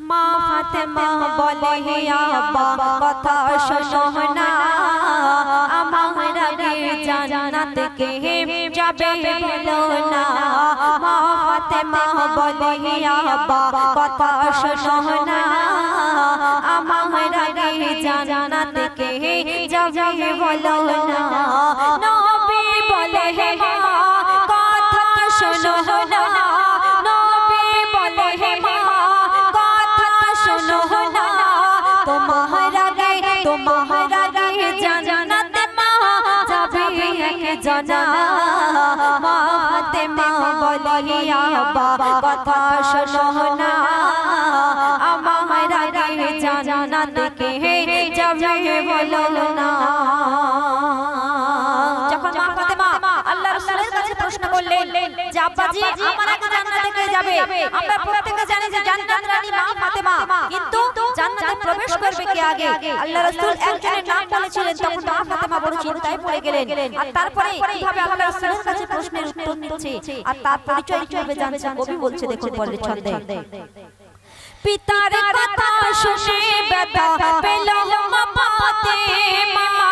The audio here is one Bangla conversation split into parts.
মা ফাতেমা বলে, হে আব্বা, কথা শোনো আমার আগে জান্নাত কে যাবে বলো না। মা ফাতেমা বলে, হে আব্বা, কথা শোনো আমার আগে জান্নাত কে যাবে বলো না। নবী বলে, হে তোমার আগে মা যাবে এক জানা। মা ফাতেমা বলে, আব্বা, কথা শোনো না। আমার আগে জান্নাত কে যাবে বলো না। কাছে করলেন যে আব্বাজি আমার আগে জান্নাতে কে যাবে। আমরা প্রত্যেকে জানি যে জান্নাত রানী মা ফাতেমা। কিন্তু জান্নাতে প্রবেশ করবে কে আগে? আল্লাহ রাসূল একজনের নাম বলেছিলেন তখন মা ফাতেমা বড় চিন্তায় পড়ে গেলেন। আর তারপরে কীভাবে আল্লাহ রাসূলের কাছে প্রশ্নের উত্তর দিচ্ছে? আর তার পরিচয় কীভাবে জানছে? কবি বলছে দেখুন পরের ছন্দে। পিতার কথা শুনে বেটা পেল মা ফাতেমা।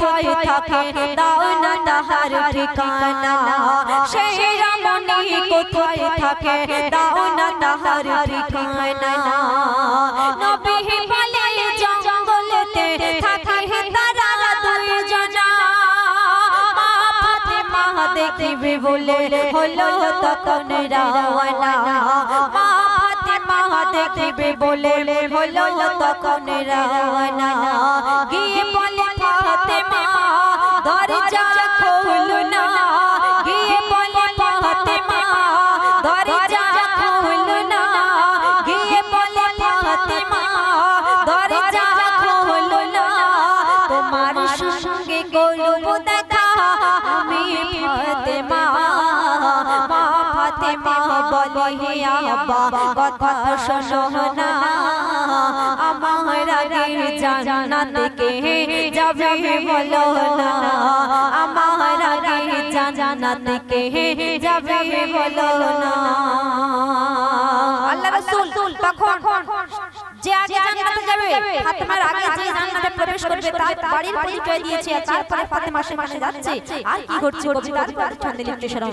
কোথায় থাকে দাও না তাহার ঠিকানা। শিরোমণি কোথায় থাকে? দাও না তাহার ঠিকানা। নবী বলে, জঙ্গলেতে থাকে তারা দুইজনা। মা ফাতেমা দেখিবে বলে, হলো তখন মা ফাতেমা দেখিবে বলে হলো তখন রাওয়ানা গিয়ে বলে ফাতেমা দরজা খোলো না গিয়ে বলে ফাতেমা দরজা বলে হে আব্বা, কথা শোনো না। আমার আগে জান্নাত কে যাবে বলো না। আমার আগে জান্নাত কে যাবে বলো না। আল্লাহ রাসূল তখন যে আগে জান্নাতে যাবে, ফাতেমার আগে যে জান্নাতে প্রবেশ করবে, তার বাড়ির পরিচয় দিয়েছে তারপরে ফাতেমা সেখানে যাচ্ছে। আর কি ঘটছে কবিতার? ছন্দে লিখতে শোনাও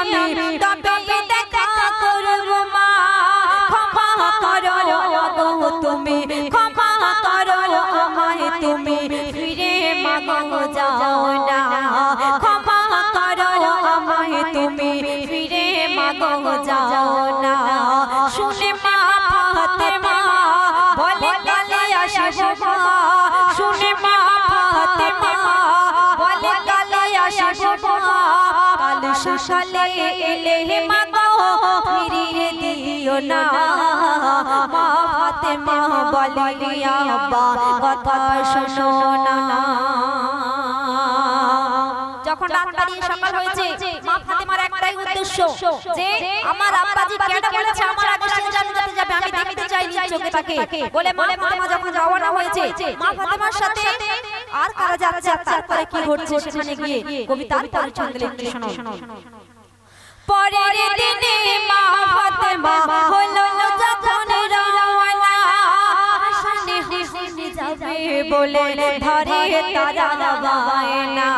আমি তবে দেখা করব মা। ক্ষমা করো গো তুমি তুমি। ফিরে মাগো যাও। এলে মাগো ফিরিয়ে দিও না। মা ফাতেমা বলে আব্বা, কথা শোনো না। যখন রাত সকাল হয়েছে, মা ফাতেমার একটাই উদ্দেশ্য, যে আমার আব্বাজি কেন বলেছে, আমার আগে সে জান্নাতে যাবে, আমি দেখতে চাই নিজ চোখে তাকে। বলে মা ফাতেমা যখন রওনা হয়েছে, মা ফাতেমার সাথে আর কারা যাচ্ছে আর তারপরে কি ঘটছে সেখানে গিয়ে কবিতার পরিচয় লিখতে শোনো পরের দিনে মা ফাতেমা হলো যখন রওনা। হাসনে হাসনে যাবে বলে ধরে তারা বায়না।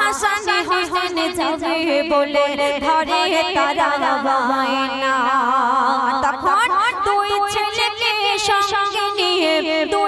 হাসনে হাসনে যাবে বলে ধরে তারা বায়না। তখন দুই ছেলেকে সঙ্গে নিয়ে দুই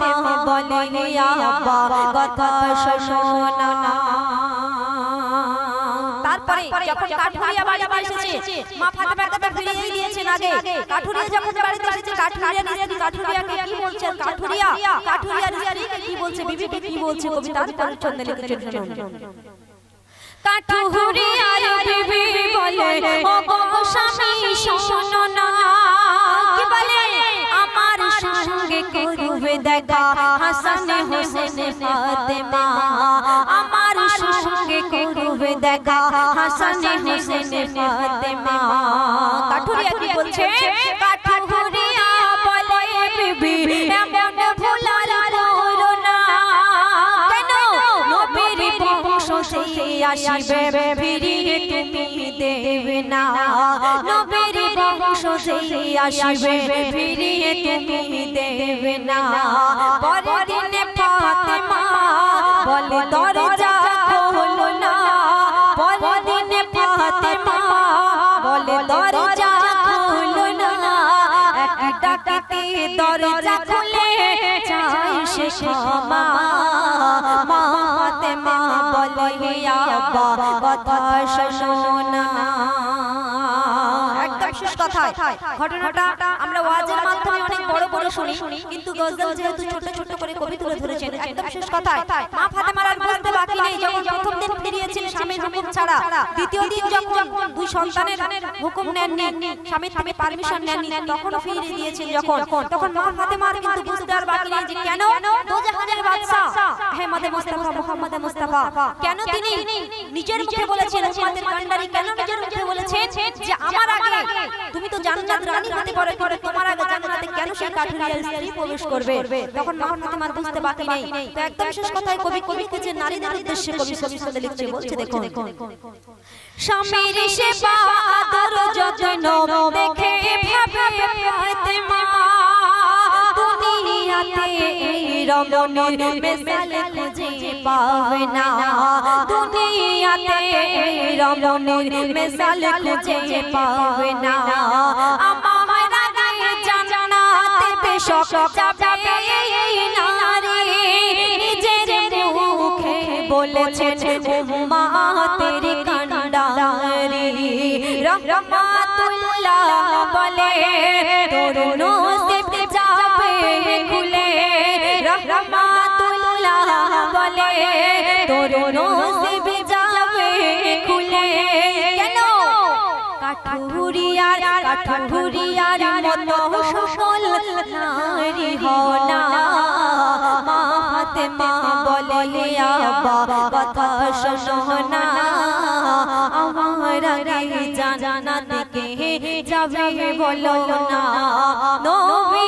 তিনজন বলে আব্বা কথা শোনা তারপরে যখন কাঠুরিয়া বাড়িতে এসেছে মা ফাতেমার কথা ফিরিয়ে দিয়েছেন আগে। কাঠুরিয়া যখন বাড়িতে এসেছে কাঠুরিয়া স্ত্রী কাঠুরিয়াকে কি বলছেন কাঠুরিয়া? কাঠুরিয়ার স্ত্রীকে কি বলছে বিবিকে কি বলছে? কবিতার পরিচ্ছন্দে লিখেছেন শুনুন কাঠুরিয়ার বিবি বলে ও দেখা, হাসান হোসেন ফাতেমা। আমার সঙ্গে করবে দেখা, হাসান হোসেন ফাতেমা। কাঠুরিয়া কি বলছে? কাঠুরিয়া বলে, বিবি, এমন ফিরিয়ে তুমি দেবে না। নবীর থেকে আসিবে ফিরিয়ে তুমি দেবে না। পরের ফাতেমা বলে দরজা খোলো না। পরের ফাতেমা বলে দরজা খোলো না। এক ডাকাতে দরজা খুলে চাই সে ক্ষমা। মা ফাতেমা বলে আব্বা কথা শোনো না। কথায় ঘটনাটা আমরা ওয়াজের মাধ্যমে অনেক বড় বড় শুনি কিন্তু গজল যেহেতু ছোট ছোট করে কবি তুলে ধরেছেন একদম শেষ কথায়। মা বাকি নেই। যখন প্রথম দিন ফিরিয়েছেন স্বামীর হুকুম ছাড়া, দ্বিতীয় দিন যখন দুই সন্তানের হুকুম নেননি, স্বামীর পারমিশন নেননি, তখন ফিরিয়ে দিয়েছেন যখন, তখন মা কিন্তু বুঝতে আর বাকি নেই যে কেন? বাদশা মুস্তাফা মুস্তাফা, কেন তিনি নিজের মুখে বলেছেন কান্ডারি কেন নিজের মুখে যে আমার আগে তুমি তো জান্নাত রানী হতে পারো কিন্তু তোমার আগে জান্নাতে কেন কাঠুরিয়ার স্ত্রী প্রবেশ করবে? তখন মা বুঝতে বাকি নেই। তো একদম শেষ কথায় কবি কবি যে নারীদের উদ্দেশ্যে কবি কবি শুনে লিখছে বলছে দেখুন। স্বামীর সেবা আদর যত্ন দেখে ভাবে ফাতেমা দুনিয়াতে এই রমণীর মেসাল খুঁজে পাবে না। দুনিয়াতে এই রমণীর মেসাল খুঁজে পাবে না। আমার আগে জান্নাতে বেশক যাবে। বলেছেন উম্মা তেরি কান্ডারি রহমাতুল্লাহ বলে তোর নসিব যাবে খুলে, রহমাতুল্লাহ বলে তোর নসিব যাবে খুলে, কেন? মতো সকল নারী হনা ফাতেমা বলে আবা কথা শোনো না। আমার আগে জানা থেকে যাবে বলো না। নবী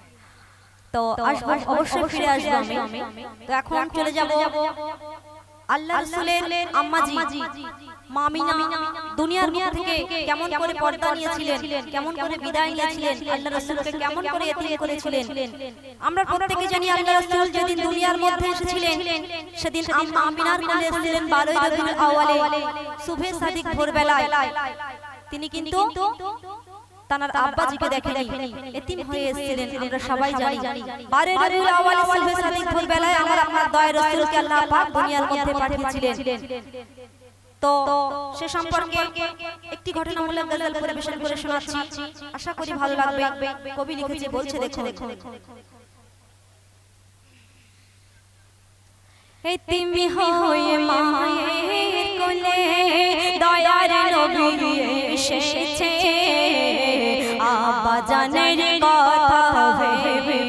তো আসব অবশ্যই ফিরে আসব আমি। তো এখন চলে যাব আল্লাহ রাসূলের আম্মাজি। মামিনা দুনিয়ার মুখ থেকে কেমন করে পর্দা নিয়েছিলেন কেমন করে বিদায় নিয়েছিলেন আল্লাহ রাসূলকে কেমন করে এতিম করেছিলেন। আমরা প্রত্যেকে জানি আল্লাহ রাসূল যেদিন দুনিয়ার মধ্যে এসেছিলেন সেদিন আম্মা আমিনার কোলে এসেছিলেন 12 রবিউল আউয়ালে শুভে সাদিক ভোরবেলায়। তিনি কিন্তু তানার আব্বাজিকে দেখেনি। এতিম হয়ে এসেছিলেন আমরা সবাই জানি। বারে রবিউল আউয়ালে শুভে সাদিক ভোরবেলায় আমার আপনার দয়া রাসূলকে আল্লাহ পাক দুনিয়ার মধ্যে পাঠিয়েছিলেন। তো সে সম্পর্কে একটি ঘটনামূলক গজল পরিবেশন করে শোনাচ্ছি। আশা করি ভালো লাগবে। কবি লিখেছে বলছে দেখো দেখো এতিমি হয়ে মায়ের কোলে দয়ার নবী এসেছে। আব্বা জানের কথা ভেবে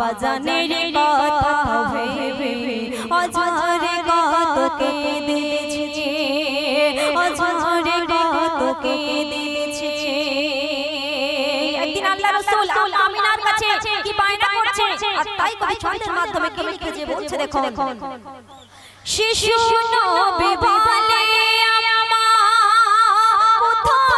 আবাজানের কথা ভেবে অঝরে অঝরে একদিন আল্লাহ রাসূল আমিনার কাছে কি বায়না করছে? আর তাই কবি ছন্দের মাধ্যমে কি বলছে দেখো শিশু নবী বলে, আম্মা, কোথায়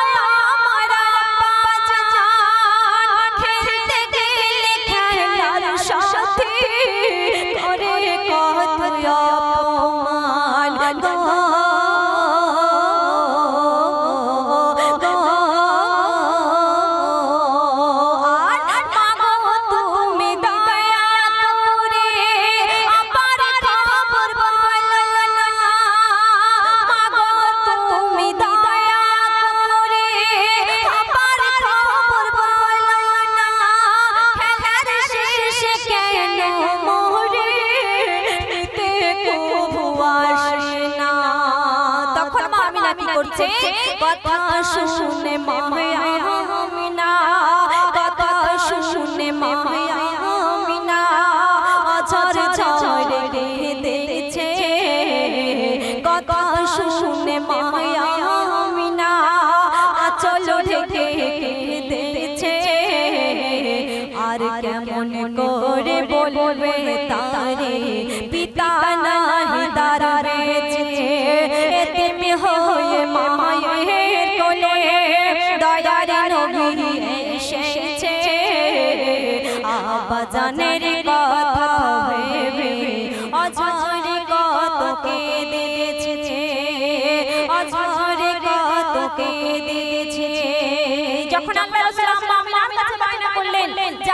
তখন মা আমিনা কি করছে। কথা শুনে মা মিনা কথা শুনে মা আবাজানের কথা ভেবে অঝরে কত কেঁদেছে অঝরে কত কেঁদেছে যখন আল্লাহ রাসূল আমিনার কাছে বায়না করলেন, যে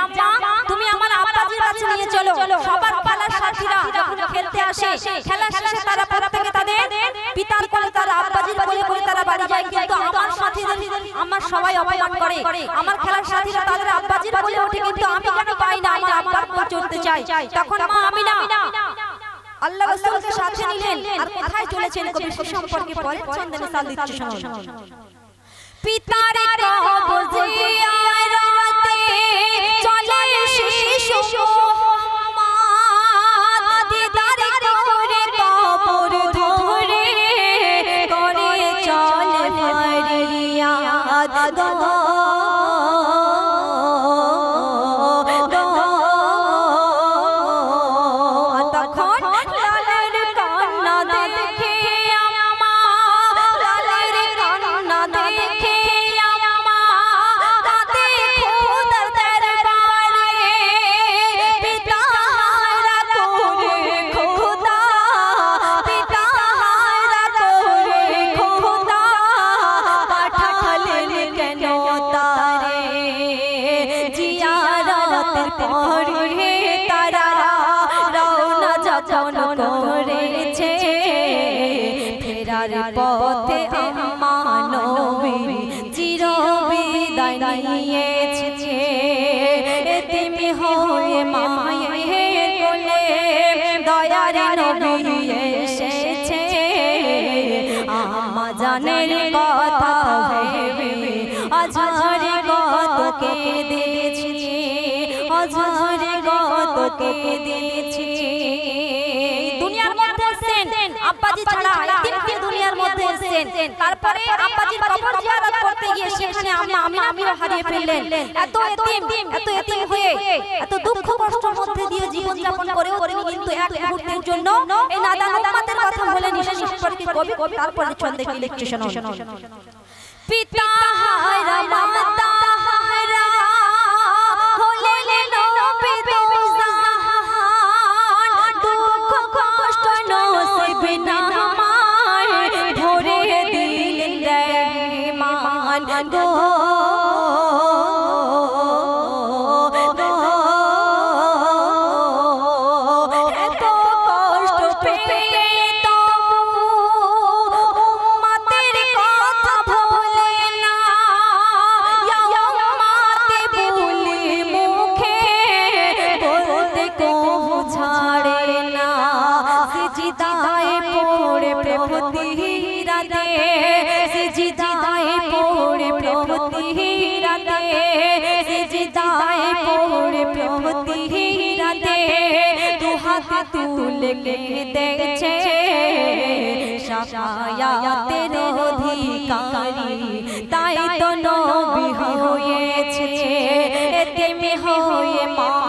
তুমি আমার আব্বাজির কাছে নিয়ে চলো, সবার খেলার সাথীরা যখন খেলতে আসে, খেলা শেষে তারা পিতার কোলে তারা আব্বাজির কোলে করে তারা বাড়ি যায়, কিন্তু আমার সাথীদের আমার সবাই অপমান করে। আমার খেলার সাথীরা তাদের আব্বাজির কোলে ওঠে, কিন্তু আমি কেন পাই না আমার আব্বার কোল চড়তে চাই? তখন মা আমিনা আল্লাহ রাসূলকে সাথে নিলেন আর কোথায় চলেছেন কবি সম্পর্কে পরে চন্দনে সাল দিচ্ছে শুনুন পিতার কবজে আরাতে চলে শিশু। নবী চির বিদায় নিয়েছে। এতিম হয়ে মায়ের কোলে দয়ার নবী এসেছে। আমা জানের কথা কত কেঁদেছি আঝরে কত দুনিয়ার মধ্যে তারপরে আব্বাজির কবর জিয়ারত করতে গিয়ে সেখানে আম্মা আমি আমিও হারিয়ে ফেললেন। এত এতিম এত এতিম হয়ে এত দুঃখ কষ্টের মধ্যে দিয়ে জীবন যাপন করেও তিনি কিন্তু এক মুহূর্তের জন্য এই নাদান উম্মতের কথা বলে নিশেষ সম্পর্কে কবি তারপরে ছন্দে কি লিখছে শোনো পিতা হারা মাতা দেখছে শায়াতের অধিকারী। তাই তো নবী হয়েছে তেমে হয়ে মায়ের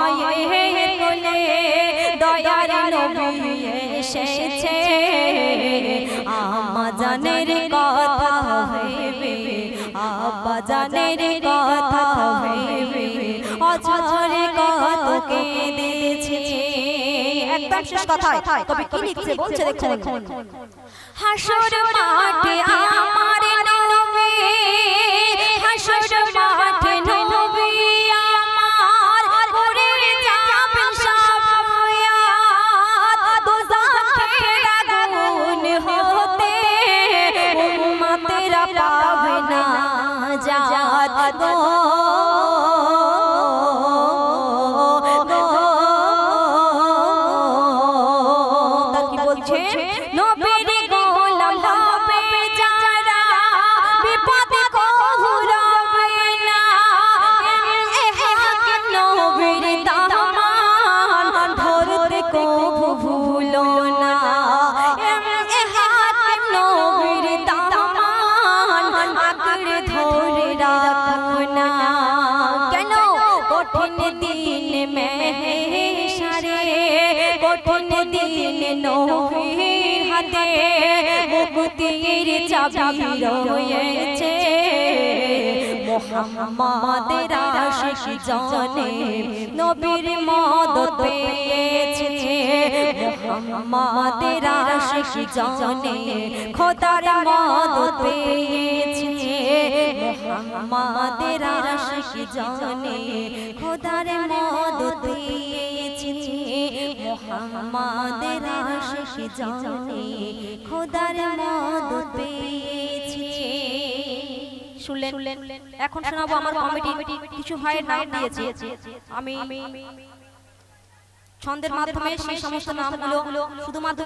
একদম শেষ কথায় কবি কি লিখছে বলছে দেখুন হাসর মাঠে আমার মুক্তির চাবি রয়েছে মোহাম্মদের আশিক জানে নবীর মদত পেয়েছে মোহাম্মদের আশিক জানে খোদার মদত পেয়েছে। মোহাম্মদের আশিক জানে, খোদার মদত পেয়েছে মোহাম্মদের আশিক জানে, খোদার মদত পেয়েছে শুনলেন, এখন শোনাবো আমার কমিটি কিছু ভাইয়ের নাম দিয়েছে। আমি ছন্দের মাধ্যমে সেই সমস্ত নামগুলো শুধুমাত্র